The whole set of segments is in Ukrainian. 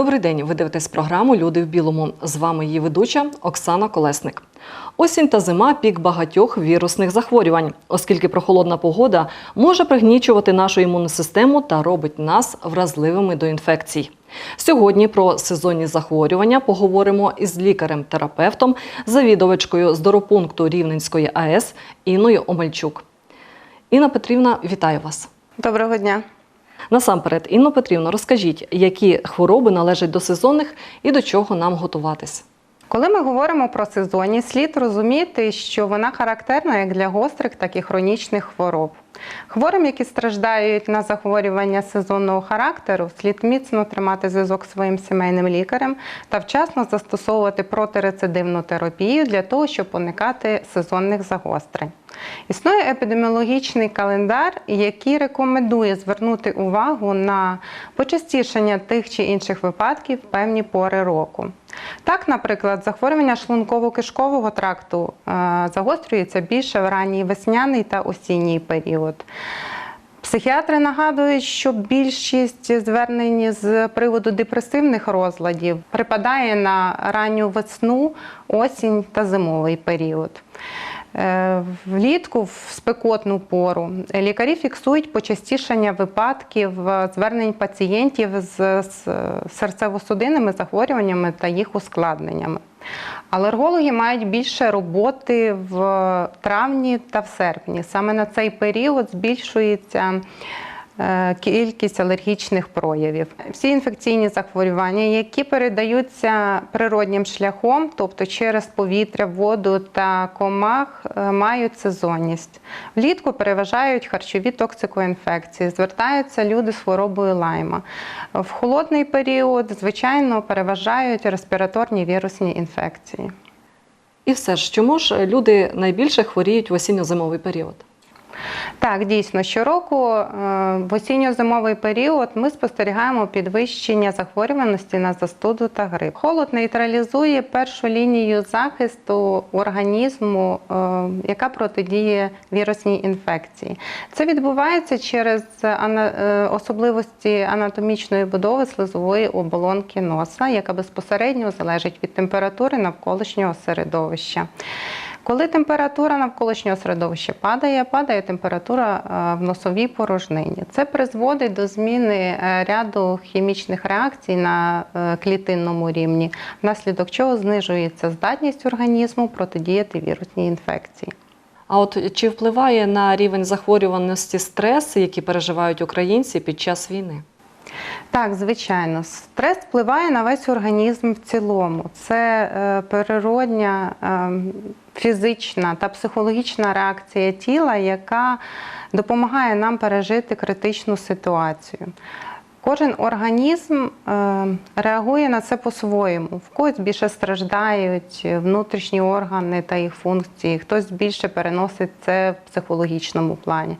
Добрий день. Ви дивитесь програму Люди в білому. З вами її ведуча Оксана Колесник. Осінь та зима пік багатьох вірусних захворювань, оскільки прохолодна погода може пригнічувати нашу імунну систему та робить нас вразливими до інфекцій. Сьогодні про сезонні захворювання поговоримо із лікарем-терапевтом, завідувачкою здоропункту Рівненської АЕС Інною Омельчук. Інна Петрівна, вітаю вас. Доброго дня. Насамперед, Інно Петрівно, розкажіть, які хвороби належать до сезонних і до чого нам готуватись? Коли ми говоримо про сезонність, слід розуміти, що вона характерна як для гострих, так і хронічних хвороб. Хворим, які страждають на захворювання сезонного характеру, слід міцно тримати зв'язок своїм сімейним лікарем та вчасно застосовувати протирецидивну терапію для того, щоб уникати сезонних загострень. Існує епідеміологічний календар, який рекомендує звернути увагу на почастішення тих чи інших випадків в певні пори року. Так, наприклад, захворювання шлунково-кишкового тракту е, загострюється більше в ранній весняний та осінній період. Психіатри нагадують, що більшість звернень з приводу депресивних розладів припадає на ранню весну, осінь та зимовий період. Е, Влітку, в спекотну пору, лікарі фіксують почастішання випадків е, звернень пацієнтів з серцево-судинними захворюваннями та їх ускладненнями. Алергологи мають більше роботи в травні та в серпні. Саме на цей період збільшується кількість алергічних проявів. Всі інфекційні захворювання, які передаються природнім шляхом, тобто через повітря, воду та комах, е, мають сезонність. Влітку переважають харчові токсикоінфекції, звертаються люди з хворобою лайма. В холодний період, звичайно, переважають респіраторні вірусні інфекції. І все ж, чому ж люди найбільше хворіють в осінньо-зимовий період? Так, дійсно, щороку е, в осінньо-зимовий період ми спостерігаємо підвищення захворюваності на застуду та грип. Холод нейтралізує першу лінію захисту організму, е, яка протидіє вірусній інфекції. Це відбувається через е, особливості анатомічної будови слизової оболонки носа, яка безпосередньо залежить від температури навколишнього середовища. Коли температура навколишнього середовища падає, падає температура е, в носовій порожнині. Це призводить до зміни е, ряду хімічних реакцій на е, клітинному рівні, внаслідок чого знижується здатність організму протидіяти вірусній інфекції. А от чи впливає на рівень захворюваності стрес, які переживають українці під час війни? Так, звичайно, стрес впливає на весь організм в цілому. Це е, природня е, фізична та психологічна реакція тіла, яка допомагає нам пережити критичну ситуацію. Кожен організм е, реагує на це по-своєму. В когось більше страждають внутрішні органи та їх функції, хтось більше переносить це в психологічному плані.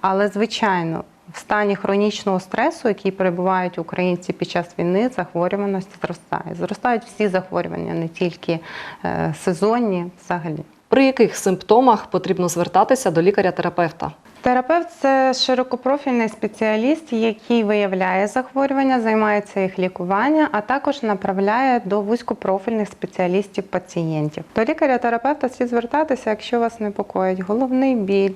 Але, звичайно, в стані хронічного стресу, який перебувають українці під час війни, захворюваність зростає. Зростають всі захворювання, не тільки е, сезонні взагалі. При яких симптомах потрібно звертатися до лікаря-терапевта? Терапевт це широкопрофільний спеціаліст, який виявляє захворювання, займається їх лікуванням, а також направляє до вузькопрофільних спеціалістів пацієнтів. До лікаря-терапевта слід звертатися, якщо вас непокоїть головний біль.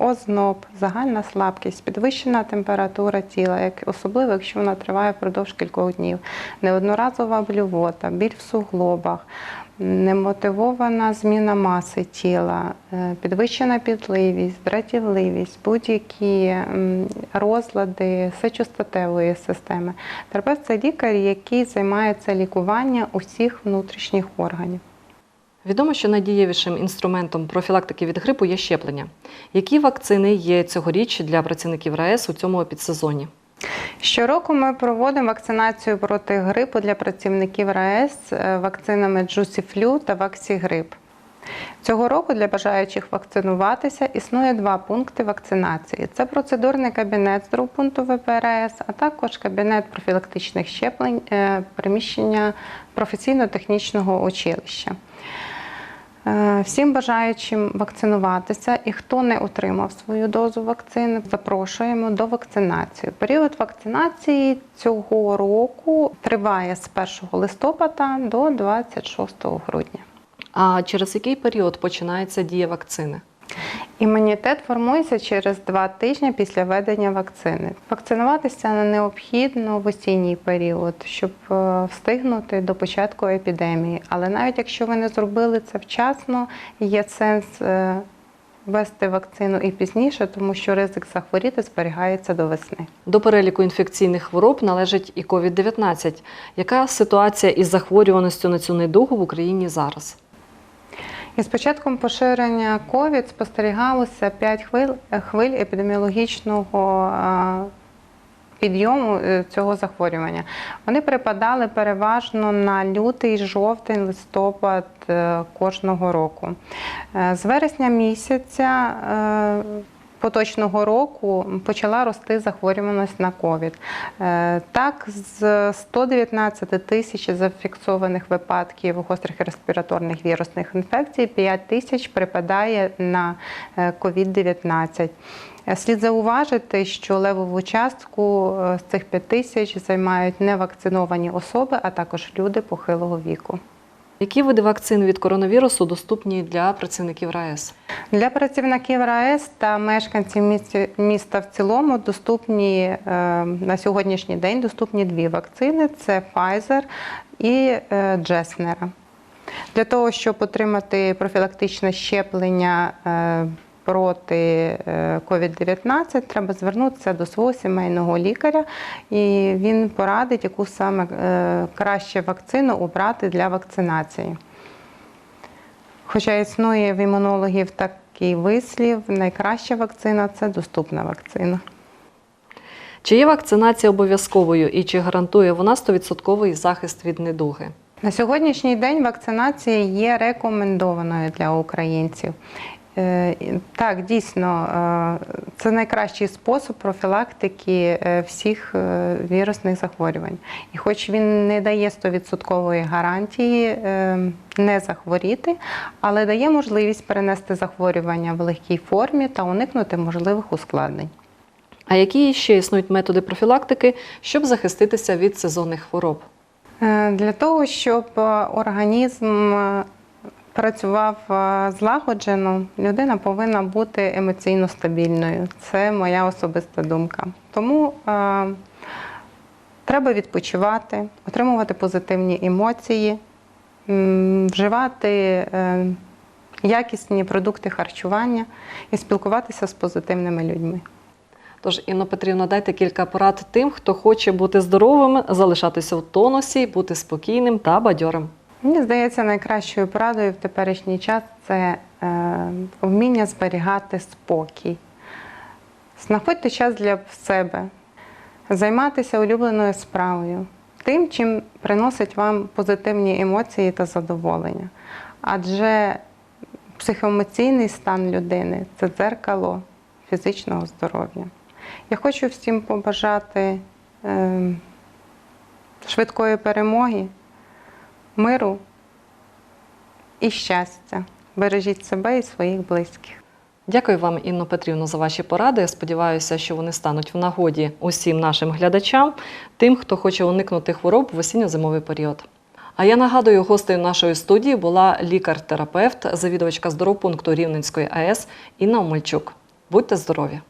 Озноб, загальна слабкість, підвищена температура тіла, особливо, якщо вона триває впродовж кількох днів, неодноразова блювота, біль в суглобах, немотивована зміна маси тіла, е, підвищена підливість, дратівливість, будь-які розлади сечостатевої системи. Терапевт це лікар, який займається лікуванням усіх внутрішніх органів. Відомо, що найдієвішим інструментом профілактики від грипу є щеплення. Які вакцини є цьогоріч для працівників РАЕС у цьому підсезоні? Щороку ми проводимо вакцинацію проти грипу для працівників РАЕС е, вакцинами Джусіфлю та Ваксігрип. Цього року для бажаючих вакцинуватися існує два пункти вакцинації: це процедурний кабінет з пункту ВПРС, а також кабінет профілактичних щеплень е, приміщення професійно-технічного училища. Е, Всім бажаючим вакцинуватися і хто не отримав свою дозу вакцини, запрошуємо до вакцинації. Період вакцинації цього року триває з 1 листопада до 26 грудня. А через який період починається дія вакцини? Імунітет формується через два тижні після введення вакцини. Вакцинуватися необхідно в осінній період, щоб е, встигнути до початку епідемії. Але навіть якщо ви не зробили це вчасно, є сенс е, ввести вакцину і пізніше, тому що ризик захворіти зберігається до весни. До переліку інфекційних хвороб належить і COVID-19. Яка ситуація із захворюваністю на цю недугу в Україні зараз? І з початком поширення COVID спостерігалося 5 хвиль, хвиль епідеміологічного підйому е, цього захворювання. Вони припадали переважно на лютий, жовтень, листопад е, кожного року. Е, З вересня місяця поточного року почала рости захворюваність на ковід. Е, Так, з 119 тисяч зафіксованих випадків гострих респіраторних вірусних інфекцій, 5 тисяч припадає на COVID-19. Е, Слід зауважити, що левову частку е, з цих 5 тисяч займають невакциновані особи, а також люди похилого віку. Які види вакцин від коронавірусу доступні для працівників РАЕС? Для працівників РаЕС та мешканців міста в цілому доступні е, на сьогоднішній день доступні дві вакцини: це Pfizer і Джеснера. Для того, щоб отримати профілактичне щеплення е, проти е, COVID-19, треба звернутися до свого сімейного лікаря, і він порадить, яку саме е, краще вакцину обрати для вакцинації. Хоча існує в імунологів такий вислів, найкраща вакцина це доступна вакцина. Чи є вакцинація обов'язковою і чи гарантує вона 100% захист від недуги? На сьогоднішній день вакцинація є рекомендованою для українців. Е, Так, дійсно, е, це найкращий спосіб профілактики е, всіх вірусних захворювань. І хоч він не дає 100% гарантії не захворіти, але дає можливість перенести захворювання в легкій формі та уникнути можливих ускладнень. А які ще існують методи профілактики, щоб захиститися від сезонних хвороб? Для того, щоб організм працював е, злагоджено, людина повинна бути емоційно стабільною. Це моя особиста думка. Тому е, треба відпочивати, отримувати позитивні емоції, вживати е, якісні продукти харчування і спілкуватися з позитивними людьми. Тож, Інно Петрівна, дайте кілька порад тим, хто хоче бути здоровим, залишатися в тонусі, бути спокійним та бадьорим. Мені здається, найкращою порадою в теперішній час це е, вміння зберігати спокій. Знаходьте час для себе, займатися улюбленою справою, тим, чим приносить вам позитивні емоції та задоволення. Адже психоемоційний стан людини це дзеркало фізичного здоров'я. Я хочу всім побажати е, швидкої перемоги миру і щастя. Бережіть себе і своїх близьких. Дякую вам, Інно Петрівно, за ваші поради. Я сподіваюся, що вони стануть в нагоді усім нашим глядачам, тим, хто хоче уникнути хвороб в осінньо-зимовий період. А я нагадую, гостею нашої студії була лікар-терапевт, завідувачка здоровпункту Рівненської АЕС Інна Омельчук. Будьте здорові!